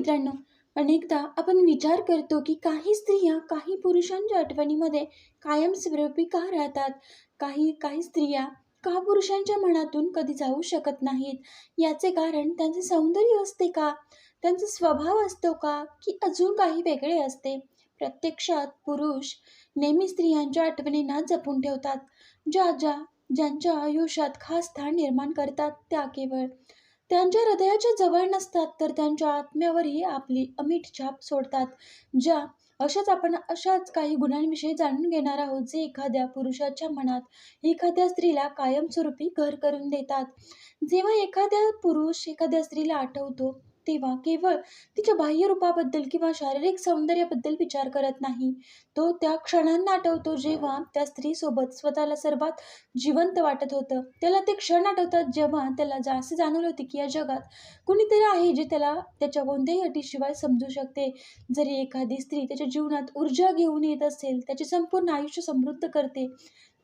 मित्रांनो अनेकदा आपण विचार करतो की काही स्त्रिया काही पुरुषांच्या आठवणीमध्ये कायमस्वरूपी का राहतात? काही काही स्त्रिया का पुरुषांच्या मनातून कधी जाऊ शकत नाहीत? याचे कारण त्यांचे सौंदर्य असते का? त्यांचा स्वभाव असतो का? की अजून काही वेगळे असते? प्रत्यक्षात पुरुष नेहमी स्त्रियांच्या आठवणींना जपून ठेवतात ज्या ज्या ज्यांच्या आयुष्यात खास स्थान निर्माण करतात त्या केवळ त्यांच्या हृदयाच्या जवळ नसतात तर त्यांच्या आत्म्यावरही आपली अमीठ छाप सोडतात ज्या अशाच आपण अशाच काही गुणांविषयी जाणून घेणार आहोत जे एखाद्या पुरुषाच्या मनात एखाद्या स्त्रीला कायमस्वरूपी घर करून देतात. जेव्हा एखाद्या पुरुष एखाद्या स्त्रीला आठवतो तेव्हा केवळ तिच्या बाह्य रूपाबद्दल किंवा शारीरिक सौंदर्याबद्दल विचार करत नाही. तो त्या क्षणांना आठवतो जेव्हा त्या स्त्रीसोबत स्वतःला सर्वात जिवंत वाटत होतं. त्याला ते क्षण आठवतात जेव्हा त्याला जास्त जाणवलं होते की या जगात कुणीतरी आहे जे त्याला त्याच्या कोणत्याही अटीशिवाय समजू शकते. जरी एखादी स्त्री त्याच्या जीवनात ऊर्जा घेऊन येत असेल त्याचे संपूर्ण आयुष्य समृद्ध करते.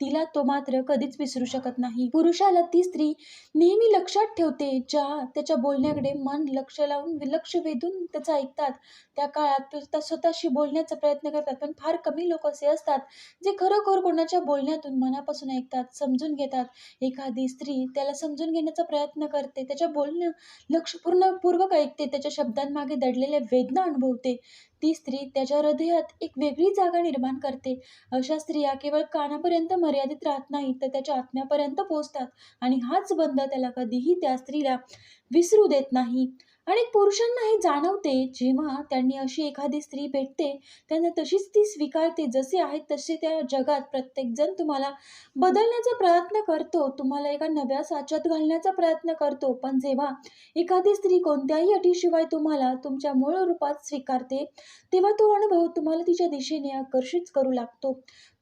तिला तो मात्र कधीच विसरू शकत नाही. पुरुषाला ती स्त्री नेहमी लक्षात ठेवते ज्या त्याच्या बोलण्याकडे मन लक्ष लावून लक्ष वेधून त्याचं ऐकतात. त्या काळात त्या स्वतःशी बोलण्याचा प्रयत्न करतात पण फार कमी लोक असे असतात जे खरोखर कोणाच्या बोलण्यातून मनापासून ऐकतात समजून घेतात. एखादी स्त्री त्याला समजून घेण्याचा प्रयत्न करते त्याच्या बोलणं लक्षपूर्णपूर्वक ऐकते त्याच्या शब्दांमागे दडलेल्या वेदना अनुभवते. ती स्त्री त्याच्या हृदयात एक वेगळी जागा निर्माण करते. अशा स्त्रिया केवळ कानापर्यंत मर्यादित राहत नाहीत तर त्याच्या आत्म्यापर्यंत पोहोचतात आणि हाच बंध त्याला कधीही त्या स्त्रीला विसरू देत नाही. अनेक पुरुषांना हे जाणवते जेव्हा त्यांनी अशी एखादी स्त्री भेटते त्यांना तशीच ती स्वीकारते जसे आहेत तसे त्या जगात प्रत्येकजण तुम्हाला बदलण्याचा प्रयत्न करतो तुम्हाला एका नव्या साच्यात घालण्याचा प्रयत्न करतो. पण जेव्हा एखादी स्त्री कोणत्याही अटीशिवाय तुम्हाला तुमच्या मूळ रूपात स्वीकारते तेव्हा तो अनुभव तुम्हाला तिच्या दिशेने आकर्षित करू लागतो.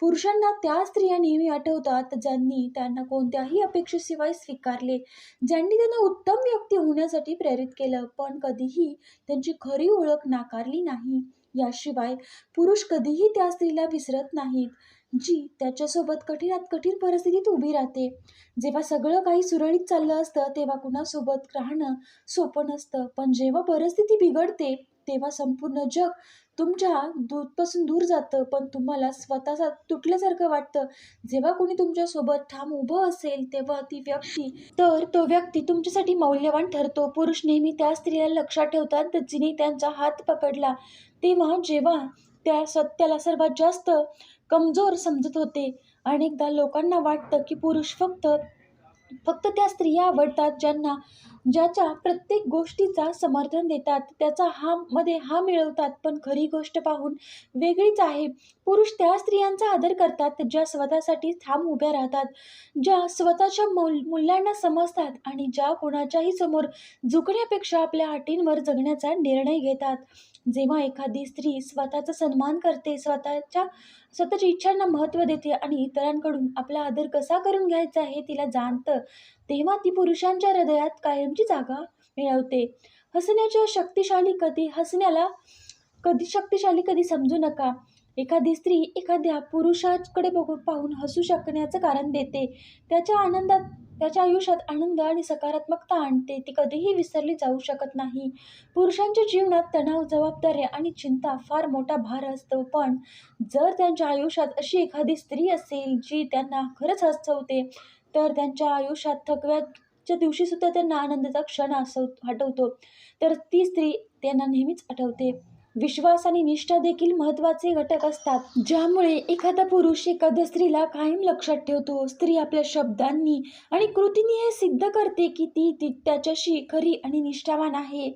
पुरुषांना त्या स्त्रिया नेहमी आठवतात ज्यांनी त्यांना कोणत्याही अपेक्षेशिवाय स्वीकारले ज्यांनी त्यांना उत्तम व्यक्ती होण्यासाठी प्रेरित केलं पण कधीही त्यांची खरी ओळख नाकारली नाही. याशिवाय पुरुष कधीही त्या स्त्रीला विसरत नाहीत जी त्याच्यासोबत कठीणात कठीण परिस्थितीत उभी राहते. जेव्हा सगळं काही सुरळीत चाललं असतं तेव्हा कुणासोबत राहणं सोपं नसतं पण जेव्हा परिस्थिती बिघडते तेव्हा संपूर्ण जग तुमच्या दूरपासून दूर जातं पण तुम्हाला स्वतःचा तुटल्यासारखं वाटतं. जेव्हा कोणी तुमच्यासोबत ठाम उभं असेल तेव्हा ती व्यक्ती तर तो व्यक्ती तुमच्यासाठी मौल्यवान ठरतो. पुरुष नेहमी त्या स्त्रीला लक्षात ठेवतात तर जिने त्यांचा हात पकडला तेव्हा जेव्हा त्या सत्याला सर्वात जास्त कमजोर समजत होते. अनेकदा लोकांना वाटतं की पुरुष फक्त फक्त त्या स्त्रिया आवडतात ज्यांना ज्याच्या प्रत्येक गोष्टीचा समर्थन देतात त्याचा हा मध्ये हा मिळवतात. पण खरी गोष्ट पाहून वेगळीच आहे. पुरुष त्या स्त्रियांचा आदर करतात ज्या स्वतःसाठी ठाम उभ्या राहतात ज्या स्वतःच्या मूल मूल्यांना समजतात आणि ज्या कोणाच्याही समोर झुकण्यापेक्षा आपल्या अटींवर जगण्याचा निर्णय घेतात. जेव्हा एखादी स्त्री स्वतःचा सन्मान करते स्वतःच्या स्वतःच्या इच्छांना महत्त्व देते आणि इतरांकडून आपला आदर कसा करून घ्यायचा हे तिला जाणतं तेव्हा ती पुरुषांच्या हृदयात कायमची जागा मिळवते. हसण्याच्या शक्तिशाली कधी हसण्याला कधी शक्तिशाली कधी समजू नका. एखादी स्त्री एखाद्या पुरुषाकडे बघून पाहून हसू शकण्याचं कारण देते. त्याच्या आनंदात त्याच्या आयुष्यात आनंद आणि सकारात्मकता आणते. ती कधीही विसरली जाऊ शकत नाही. पुरुषांच्या जीवनात तणाव जबाबदाऱ्या आणि चिंता फार मोठा भार असतो. पण जर त्यांच्या आयुष्यात अशी एखादी स्त्री असेल जी त्यांना खरंच हसवते तर त्यांच्या आयुष्यात थकव्याच्या दिवशीसुद्धा त्यांना आनंदाचा क्षण असव आठवतो. तर ती स्त्री त्यांना नेहमीच आठवते. विश्वास आणि निष्ठा देखील महत्त्वाचे घटक असतात. ज्यामुळे एखादा पुरुष एखाद्या स्त्रीला कायम लक्षात ठेवतो. स्त्री आपल्या शब्दांनी आणि कृतींनी हे सिद्ध करते की ती ती त्याच्याशी खरी आणि निष्ठावान आहे.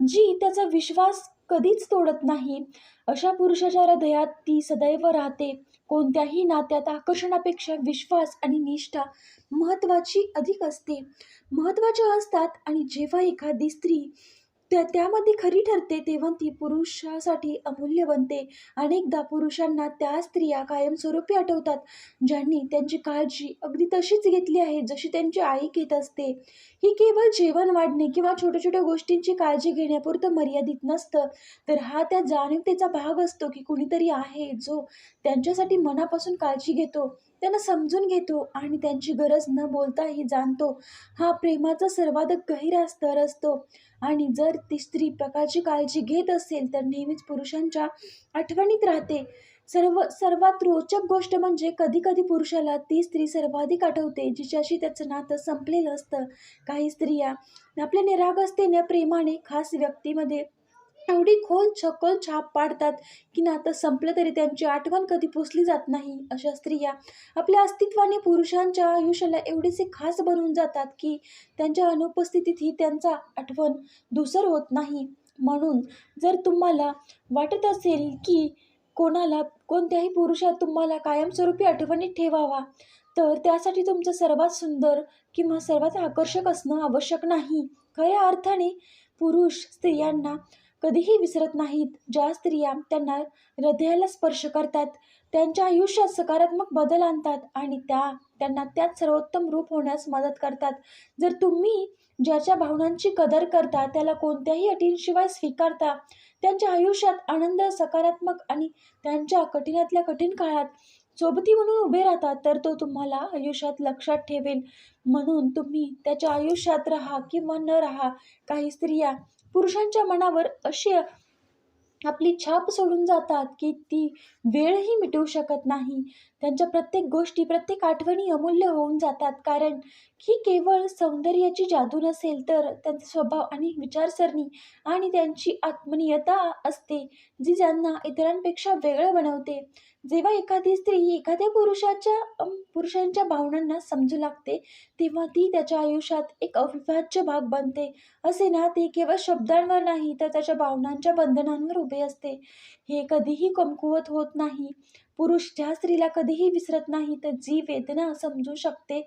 जी त्याचा विश्वास कधीच तोडत नाही. अशा पुरुषाच्या हृदयात ती सदैव राहते. कोणत्याही नात्यात आकर्षणापेक्षा विश्वास आणि निष्ठा महत्त्वाची अधिक असते. महत्त्वाच्या असतात आणि जेव्हा एखादी स्त्री त्या त्यामध्ये खरी ठरते तेव्हा ती पुरुषासाठी अमूल्य बनते. अनेकदा पुरुषांना त्या स्त्रिया कायमस्वरूपी आठवतात ज्यांनी त्यांची काळजी अगदी तशीच घेतली आहे जशी त्यांची आई घेत असते. ही केवळ जेवण वाढणे किंवा छोट्या छोट्या गोष्टींची काळजी घेण्यापुरतं मर्यादित नसतं तर हा त्या जाणीवतेचा भाग असतो की कुणीतरी आहे जो त्यांच्यासाठी मनापासून काळजी घेतो. त्यांना समजून घेतो आणि त्यांची गरज न बोलताही जाणतो. हा प्रेमाचा सर्वाधिक गहिरा स्तर असतो. आणि जर ती स्त्री प्रकारची काळजी घेत असेल तर नेहमीच पुरुषांच्या आठवणीत राहते. सर्व सर्वात रोचक गोष्ट म्हणजे कधी कधी पुरुषाला ती स्त्री सर्वाधिक आठवते जिच्याशी त्याचं नातं संपलेलं असतं. काही स्त्रिया आपल्या निरागसतेने प्रेमाने खास व्यक्तीमध्ये एवढी खोल छकोल छाप पाडतात की नातं संपलं तरी त्यांची आठवण कधी पुसली जात नाही. अशा स्त्रिया आपल्या अस्तित्वाने पुरुषांच्या आयुष्याला एवढेसे खास बनवून जातात की त्यांच्या अनुपस्थितीतही त्यांचा आठवण दुसर होत नाही. म्हणून जर तुम्हाला वाटत असेल की कोणाला कोणत्याही पुरुषात तुम्हाला कायमस्वरूपी आठवणीत ठेवावा तर त्यासाठी तुमचं सर्वात सुंदर किंवा सर्वात आकर्षक असणं आवश्यक नाही. खऱ्या अर्थाने पुरुष स्त्रियांना कधीही विसरत नाहीत. ज्या स्त्रिया त्यांना हृदयाला स्पर्श करतात त्यांच्या आयुष्यात सकारात्मक बदल आणतात आणि त्या त्यांना त्यात सर्वोत्तम रूप होण्यास मदत करतात. जर तुम्ही ज्याच्या भावनांची कदर करता त्याला कोणत्याही अटींशिवाय स्वीकारता त्यांच्या आयुष्यात आनंद सकारात्मक आणि त्यांच्या कठीणातल्या कठीण काळात सोबती म्हणून उभे राहतात तर तो तुम्हाला आयुष्यात लक्षात ठेवेल. म्हणून तुम्ही त्याच्या आयुष्यात राहा किंवा न राहा काही स्त्रिया पुरुषांच्या मनावर अशी आपली छाप सोडून जातात की ती वेळही मिटवू शकत नाही. त्यांच्या प्रत्येक गोष्टी प्रत्येक आठवणी अमूल्य होऊन जातात. कारण ही केवळ सौंदर्याची जादू नसेल तर त्यांचा स्वभाव आणि विचारसरणी आणि त्यांची आत्मनीयता असते जी ज्यांना इतरांपेक्षा वेगळं बनवते. जेव्हा एखादी स्त्री एखाद्या पुरुषाच्या पुरुषांच्या भावनांना समजू लागते तेव्हा ती त्याच्या आयुष्यात एक अविभाज्य भाग बनते. असे ना ते केवळ शब्दांवर नाही तर त्याच्या भावनांच्या बंधनांवर उभे असते. हे कधीही कमकुवत होत नाही. पुरुष ज्या स्त्रीला कधीही विसरत नाही तर जी वेदना समजू शकते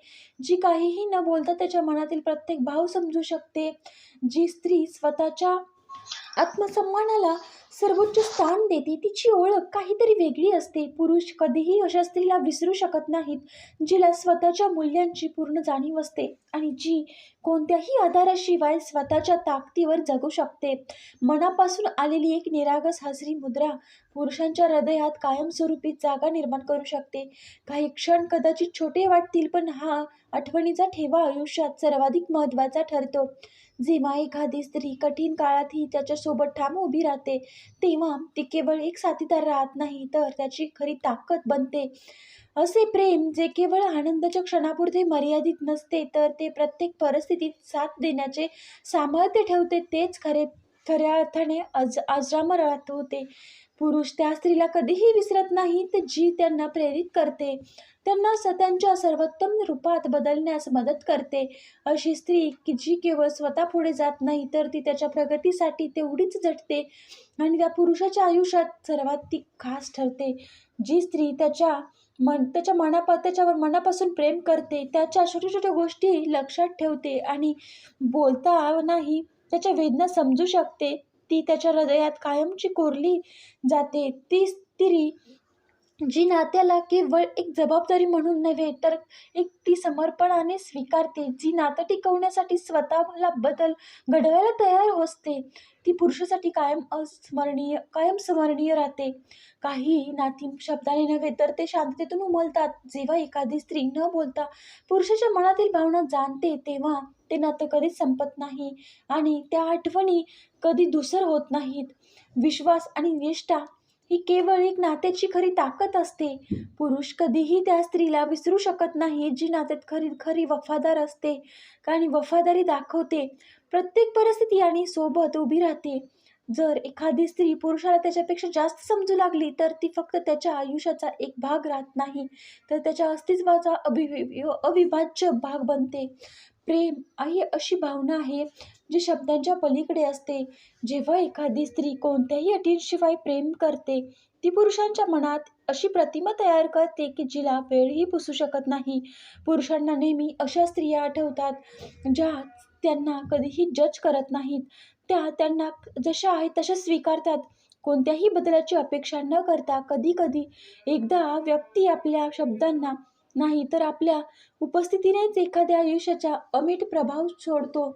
जी काहीही न बोलता त्याच्या मनातील प्रत्येक भाव समजू शकते. जी स्त्री स्वतःच्या आत्मसन्मानाला सर्वोच्च स्थान देते तिची ओळख काहीतरी वेगळी असते. पुरुष कधीही अशा स्त्रीला विसरू शकत नाहीत जिला स्वतःच्या मूल्यांची पूर्ण जाणीव असते आणि जी कोणत्याही आधाराशिवाय स्वतःच्या ताकदीवर जगू शकते. मनापासून आलेली एक निरागस हसरी मुद्रा पुरुषांच्या हृदयात कायमस्वरूपी जागा निर्माण करू शकते. काही क्षण कदाचित छोटे वाटतील पण हा आठवणीचा ठेवा आयुष्यात सर्वाधिक महत्त्वाचा ठरतो. जेव्हा एखादी स्त्री कठीण काळातही त्याच्यासोबत ठाम उभी राहते तेव्हा ती केवळ एक साथीदार राहत नाही तर त्याची खरी ताकद बनते. असे प्रेम जे केवळ आनंदाच्या क्षणापुरते मर्यादित नसते तर ते प्रत्येक परिस्थितीत साथ देण्याचे सामर्थ्य ठेवते तेच खरे खऱ्या अर्थाने अज आजरामर राहत होते. पुरुष त्या स्त्रीला कधीही विसरत नाही तर जी त्यांना प्रेरित करते त्यांना त्यांच्या सर्वोत्तम रूपात बदलण्यास मदत करते. अशी स्त्री की जी केवळ स्वतः पुढे जात नाही तर ती त्याच्या प्रगतीसाठी तेवढीच झटते आणि त्या पुरुषाच्या आयुष्यात सर्वात ती खास ठरते. जी स्त्री त्याच्या मन त्याच्या मनापा त्याच्यावर मनापासून प्रेम करते त्याच्या छोट्या छोट्या गोष्टी लक्षात ठेवते आणि बोलता नाही त्याच्या वेदना समजू शकते. ती त्याच्या हृदयात कायमची कोरली जाते. ती स्त्री जी नात्याला केवळ एक जबाबदारी म्हणून नव्हे तर एक ती समर्पणाने स्वीकारते. जी नातं टिकवण्यासाठी स्वतःला बदल घडवायला तयार असते ती पुरुषासाठी कायम अस्मरणीय कायम स्मरणीय राहते. काही नाती शब्दाने नव्हे तर ते शांततेतून उमलतात. जेव्हा एखादी स्त्री न बोलता पुरुषाच्या मनातील भावना जाणते तेव्हा ते नातं कधीच संपत नाही आणि त्या आठवणी कधी दुसर होत नाहीत. विश्वास आणि निष्ठा ही केवळ एक नात्याची खरी ताकद असते. पुरुष कधीही त्या स्त्रीला विसरू शकत नाही जी नात्यात खरी खरी वफादार असते. आणि वफादारी दाखवते. प्रत्येक परिस्थिती आणि सोबत उभी राहते. जर एखादी स्त्री पुरुषाला त्याच्यापेक्षा जास्त समजू लागली तर ती फक्त त्याच्या आयुष्याचा एक भाग राहत नाही. तर त्याच्या अस्तित्वाचा अभि अविभाज्य भाग बनते. प्रेम ही अशी भावना आहे जी शब्दांच्या पलीकडे असते. जेव्हा एखादी स्त्री कोणत्याही अटींशिवाय प्रेम करते ती पुरुषांच्या मनात अशी प्रतिमा तयार करते की जिला वेळही पुसू शकत नाही. पुरुषांना नेहमी अशा स्त्रिया आठवतात ज्या त्यांना कधीही जज करत नाहीत. त्या त्यांना जशा आहेत तशा स्वीकारतात. कोणत्याही बदलाची अपेक्षा न करता कधी कधी एकदा व्यक्ती आपल्या शब्दांना नाही तर आपल्या उपस्थितीनेच एखाद्या आयुष्याचा अमिट प्रभाव सोडतो.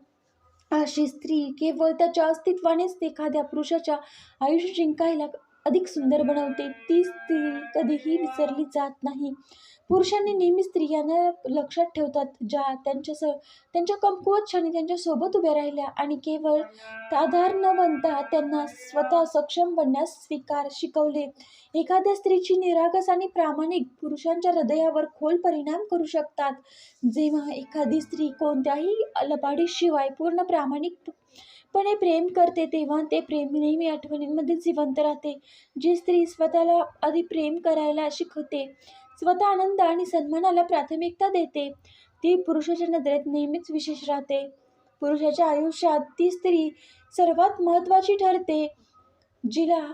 अशी स्त्री केवळ त्याच्या अस्तित्वानेच एखाद्या पुरुषाच्या आयुष्य जिंकायला अधिक सुंदर बनवते. ती स्त्री कधीही विसरली जात नाही. पुरुषांनी नेहमी स्त्रियांना लक्षात ठेवतात. ज्या त्यांच्या स त्यांच्या कमकुवत क्षणी त्यांच्यासोबत उभ्या राहिल्या आणि केवळ आधार न बनता त्यांना स्वतः सक्षम बनण्यास स्वीकार शिकवले. एखाद्या स्त्रीची निरागस आणि प्रामाणिक पुरुषांच्या हृदयावर खोल परिणाम करू शकतात. जेव्हा एखादी स्त्री कोणत्याही लबाडीशिवाय पूर्ण प्रामाणिक प्रामाणिकपणे प्रेम करते तेव्हा ते प्रेम नेहमी आठवणींमध्ये जिवंत राहते. जी स्त्री स्वतःला आधी प्रेम करायला शिकवते स्वतः आनंद आणि सन्मानाला प्राथमिकता देते ती पुरुषाच्या नजरेत नेहमीच विशेष राहते. पुरुषाच्या आयुष्यात ती स्त्री सर्वात महत्त्वाची ठरते जिला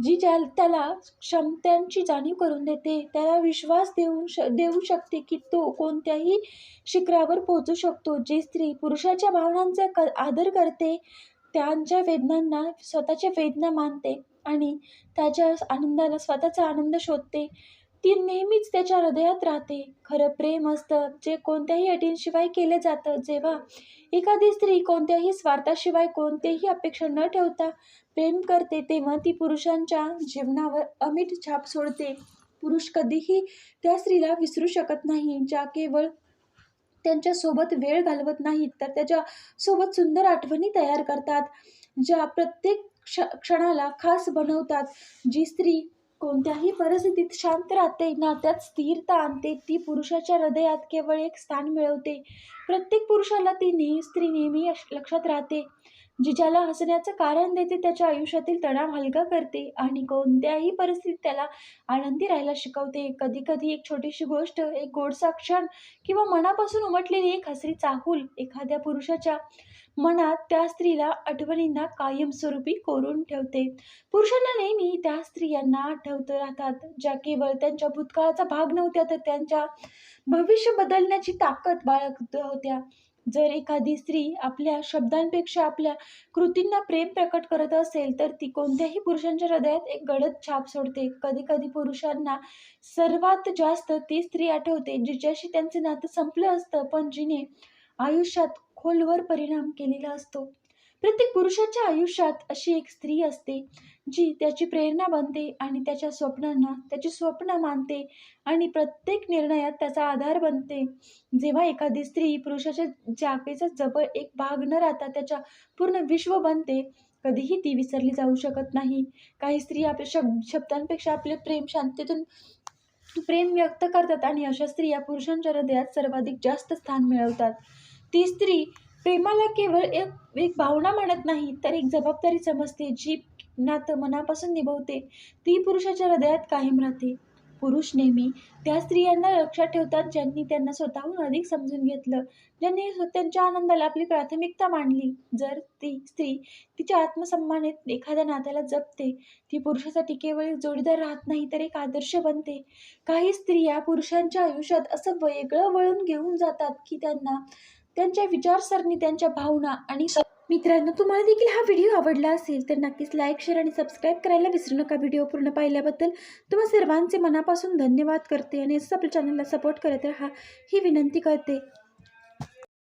जी ज्या त्याला क्षमतांची जाणीव करून देते त्याला विश्वास देऊ श देऊ शकते की तो कोणत्याही शिखरावर पोहोचू शकतो. जी स्त्री पुरुषाच्या भावनांचा क आदर करते त्यांच्या वेदनांना स्वतःच्या वेदना मानते आणि त्याच्या आनंदाला स्वतःचा आनंद शोधते. ती नेहमीच त्याच्या हृदयात राहते. खरं प्रेम असतं जे कोणत्याही अटींशिवाय केले जातं. जेव्हा एखादी स्त्री कोणत्याही स्वार्थाशिवाय कोणतेही अपेक्षा न ठेवता प्रेम करते तेव्हा ती पुरुषांच्या जीवनावर अमिट छाप सोडते. पुरुष कधीही त्या स्त्रीला विसरू शकत नाही ज्या केवळ त्यांच्यासोबत वेळ घालवत नाहीत तर त्याच्यासोबत सुंदर आठवणी तयार करतात ज्या प्रत्येक क्ष क्षणाला खास बनवतात. जी स्त्री कोणत्याही परिस्थितीत शांत राहते नात्यात स्थिरता आणते. ती पुरुषाच्या हृदयात केवळ एक स्थान मिळवते. प्रत्येक पुरुषाला ती नेहमी स्त्री नेहमी लक्षात राहते. जी ज्याला हसण्याचं कारण देते त्याच्या आयुष्यातील तणाव हलका करते आणि कोणत्याही परिस्थितीत त्याला आनंदी राहायला शिकवते. कधी कधी एक छोटीशी गोष्ट एक गोडसा क्षण किंवा मनापासून उमटलेली एक हसरी चाहूल एखाद्या पुरुषाच्या मनात त्या स्त्रीला आठवणींना कायमस्वरूपी कोरून ठेवते. पुरुषांना नेहमी त्या स्त्रियांना आठवत राहतात ज्या केवळ त्यांच्या भूतकाळाचा भाग नव्हत्या तर त्यांच्या भविष्य बदलण्याची ताकद बाळगत होत्या. जर एखादी स्त्री आपल्या शब्दांपेक्षा आपल्या कृतींना प्रेम प्रकट करत असेल तर ती कोणत्याही पुरुषांच्या हृदयात एक गडद छाप सोडते. कधी कधी पुरुषांना सर्वात जास्त ती स्त्री आठवते जिच्याशी त्यांचे नातं संपलं असतं पण जिने आयुष्यात खोलवर परिणाम केलेला असतो. प्रत्येक पुरुषाच्या आयुष्यात अशी एक स्त्री असते जी त्याची प्रेरणा बनते आणि त्याच्या स्वप्नांना त्याची स्वप्न मानते आणि प्रत्येक निर्णयात त्याचा आधार बनते. जेव्हा एखादी स्त्री पुरुषाच्या जागेचा जवळ एक भाग न राहता त्याच्या पूर्ण विश्व बनते कधीही ती विसरली जाऊ शकत नाही. काही स्त्री आपल्या शब शब्दांपेक्षा आपले प्रेम शांततेतून प्रेम व्यक्त करतात आणि अशा स्त्रिया पुरुषांच्या हृदयात सर्वाधिक जास्त स्थान मिळवतात. ती स्त्री प्रेमाला केवळ एक एक भावना म्हणत नाही तर एक जबाबदारी समजते जी नातं मनापासून निभवते. ती पुरुषाच्या हृदयात कायम राहते. पुरुष नेहमी त्या स्त्रियांना लक्षात ठेवतात ज्यांनी त्यांना स्वतःहून अधिक समजून घेतलं. ज्यांनी त्यांच्या आनंदाला आपली प्राथमिकता मांडली. जर ती स्त्री तिच्या आत्मसन्मानेत एखाद्या नात्याला जपते ती पुरुषासाठी केवळ एक जोडीदार राहत नाही तर एक आदर्श बनते. काही स्त्रिया पुरुषांच्या आयुष्यात असं वेगळं वळून घेऊन जातात की त्यांना त्यांच्या विचारसरणी त्यांच्या भावना आणि मित्रांनो तुम्हाला देखील हा व्हिडिओ आवडला असेल तर नक्कीच लाईक शेअर आणि सबस्क्राईब करायला विसरू नका. व्हिडिओ पूर्ण पाहिल्याबद्दल तुम्हा सर्वांचे मनापासून धन्यवाद करते आणि असंच आपल्या चॅनलला सपोर्ट करत राहा. ही विनंती करते.